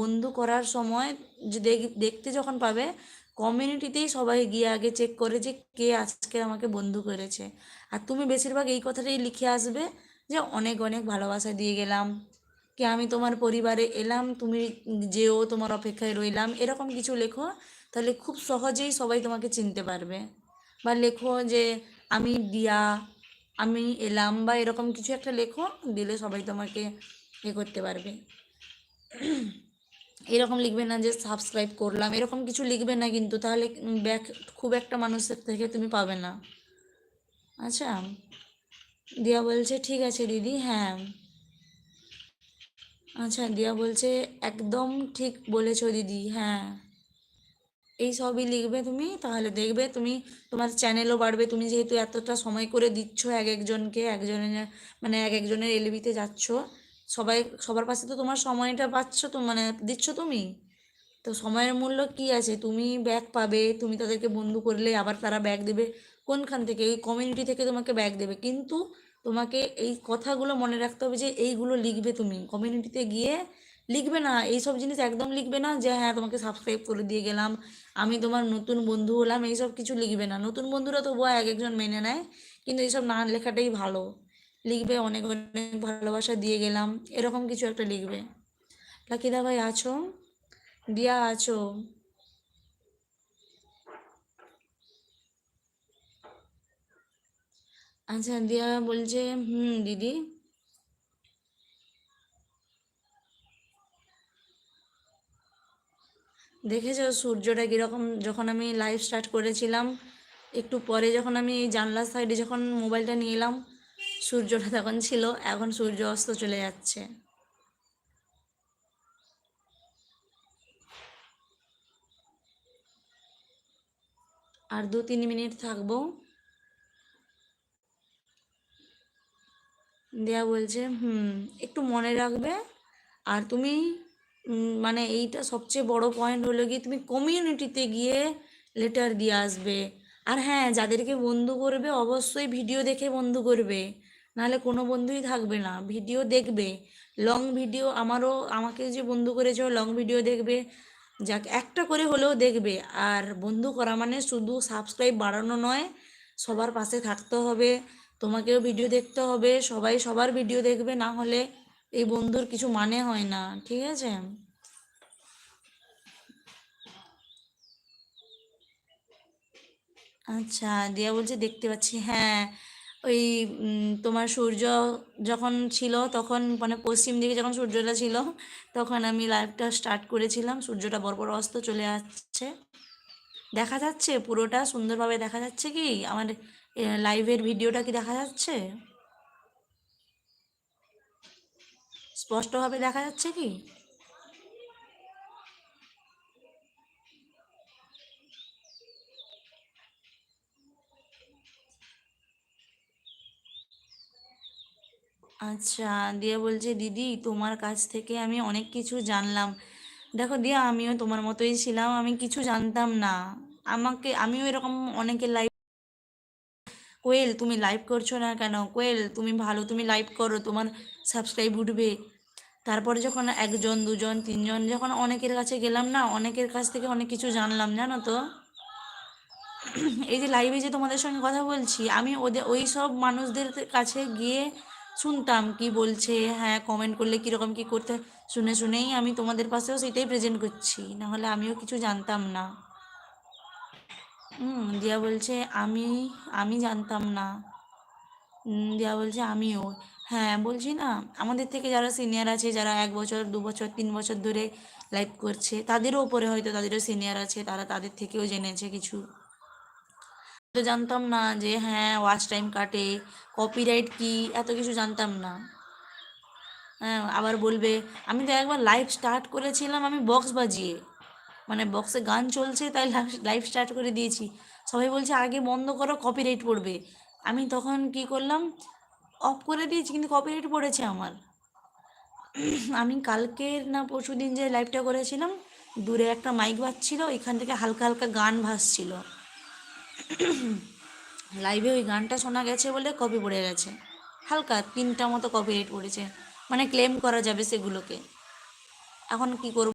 বন্ধু করার সময় যে দেখতে যখন পাবে কমিউনিটিতেই সবাই গিয়ে আগে চেক করে যে কে আজকে আমাকে বন্ধু করেছে। আর তুমি বেশিরভাগ এই কথাটাই লিখে আসবে যে অনেক অনেক ভালোবাসা দিয়ে গেলাম, কি আমি তোমার পরিবারে এলাম, তুমি যেও, তোমার অপেক্ষায় রইলাম, এরকম কিছু লেখো, তাহলে খুব সহজেই সবাই তোমাকে চিনতে পারবে। বা লেখো যে আমি দিয়া, আমি এলাম বা এরকম কিছু একটা লেখো, দিলে সবাই তোমাকে এ করতে পারবে। এরকম লিখবে না যে সাবস্ক্রাইব করলাম, এরকম কিছু লিখবে না কিন্তু, তাহলে ব্যাক খুব একটা মানুষের থেকে তুমি পাবে না। আচ্ছা দিয়া বলছে, ঠিক আছে দিদি হ্যাঁ। আচ্ছা দিয়া বলছে, একদম ঠিক বলেছ দিদি হ্যাঁ। এই সবই লিখবে তুমি, তাহলে দেখবে তুমি, তোমার চ্যানেলও বাড়বে। তুমি যেহেতু এতটা সময় করে দিচ্ছ এক একজনকে, একজনের মানে এক একজনের এলবিতে যাচ্ছ সবাই, সবার পাশে তো তোমার সময়টা পাচ্ছ তো মানে দিচ্ছ তুমি? তো সময়ের মূল্য কি আছে? তুমি ব্যাগ পাবে, তুমি তাদেরকে বন্ধু করলে, আবার তারা ব্যাগ দেবে। কোনখান থেকে? এই কমিউনিটি থেকে তোমাকে ব্যাগ দেবে। কিন্তু তোমাকে এই কথাগুলো মনে রাখতে হবে যে, এইগুলো লিখবে তুমি। কমিউনিটিতে গিয়ে লিখবে না। এইসব জিনিস একদম লিখবে না যে হ্যাঁ তোমাকে সাবস্ক্রাইব করে দিয়ে গেলাম। আমি তোমার নতুন বন্ধু হলাম। এইসব কিছু লিখবে না। নতুন বন্ধুরা তবুও এক একজন মেনে নেয়। কিন্তু এইসব না লেখাটাই ভালো। লিখবে, অনেক অনেক ভালোবাসা দিয়ে গেলাম। এরকম কিছু একটা লিখবে। লাকিদা ভাই, আছো? দিয়া আছো? আচ্ছা দিয়া বলছে, হুম, দিদি। দেখেছ সূর্যটা কীরকম? যখন আমি লাইভ স্টার্ট করেছিলাম, একটু পরে যখন আমি জানলার সাইডে যখন মোবাইলটা নিয়ে এলাম সূর্যটা তখন ছিল, এখন সূর্য অস্ত চলে যাচ্ছে। আর দু তিন মিনিট থাকব। দেয়া বলছে, হুম, একটু মনে রাখবে। আর তুমি মানে এইটা সবচেয়ে বড় পয়েন্ট হলো গিয়ে তুমি কমিউনিটিতে গিয়ে লেটার দিয়ে আসবে। আর হ্যাঁ যাদেরকে বন্ধু করবে, অবশ্যই ভিডিও দেখে বন্ধু করবে। নাহলে কোনো বন্ধুই থাকবে না। ভিডিও দেখবে। লং ভিডিও আমারও, আমাকে যে বন্ধু করেছে লং ভিডিও দেখবে। যাক, একটা করে হলেও দেখবে। আর বন্ধু করা মানে শুধু সাবস্ক্রাইব বাড়ানো নয়, সবার পাশে থাকতে হবে। তোমাকেও ভিডিও দেখতে হবে। সবাই সবার ভিডিও দেখবে, না হলে এই বন্ধুর কিছু মানে হয় না। ঠিক আছে? আচ্ছা দিয়া বলছে দেখতে পাচ্ছি। হ্যাঁ ওই তোমার সূর্য যখন ছিল, তখন মানে পশ্চিম দিকে যখন সূর্যটা ছিল, তখন আমি লাইভটা স্টার্ট করেছিলাম। সূর্যটা বড় অস্ত চলে যাচ্ছে দেখা যাচ্ছে, পুরোটা সুন্দরভাবে দেখা যাচ্ছে কি? আমার লাইভের ভিডিওটা কি দেখা যাচ্ছে? স্পষ্টভাবে দেখা যাচ্ছে কি? আচ্ছা দিয়া বলছে, দিদি, তোমার কাছ থেকে আমি অনেক কিছু জানলাম। দেখো দিয়া, আমিও তোমার মতোই ছিলাম, আমি কিছু জানতাম না। আমাকে, আমিও এরকম অনেকের লাইভ কোয়েল, তুমি লাইভ করছ না কেন? কোয়েল, তুমি ভালো, তুমি লাইভ করো, তোমার সাবস্ক্রাইব উঠবে। তারপরে যখন একজন, দুজন, তিনজন, যখন অনেকের কাছে গেলাম না, অনেকের কাছ থেকে অনেক কিছু জানলাম, জানো তো? এই যে লাইভে যে তোমাদের সঙ্গে কথা বলছি, আমি ওদের ওই সব মানুষদের কাছে গিয়ে শুনতাম কি বলছে হ্যাঁ কমেন্ট করলে কীরকম কী করতে শুনে শুনেই আমি তোমাদের পাশেও সেটাই প্রেজেন্ট করছি, নাহলে আমিও কিছু জানতাম না। হুম দিয়া বলছে, আমি আমি জানতাম না। দিয়া বলছে, আমিও। হ্যাঁ বলছি না, আমাদের থেকে যারা সিনিয়র আছে, যারা এক বছর, দু বছর, তিন বছর ধরে লাইভ করছে, তাদেরও উপরে হয়তো তাদেরও সিনিয়র আছে, তারা তাদের থেকেও জেনেছে কিছু। জানতাম না যে হ্যাঁ ওয়াচ টাইম কাটে কপিরাইট কি, এত কিছু জানতাম না। হ্যাঁ আবার বলবে, আমি তো একবার লাইভ স্টার্ট করেছিলাম, আমি বক্স বাজিয়ে। মানে বক্সে গান চলছে, তাই লাইভ স্টার্ট করে দিয়েছি। সবাই বলছে, আগে বন্ধ করো কপিরাইট পড়বে। আমি তখন কি করলাম অফ করে দিয়েছি, কিন্তু কপিরাইট পড়েছে আমার। আমি কালকের না পরশু দিন যে লাইভটা করেছিলাম, দূরে একটা মাইক বাজছিল, এখান থেকে হালকা হালকা গান ভাসছিল। লাইভে ওই গানটা শোনা গেছে বলে কপি পড়ে গেছে। হালকা তিনটা মতো কপিরাইট পড়েছে মানে ক্লেম করা যাবে সেগুলোকে। এখন কি করব?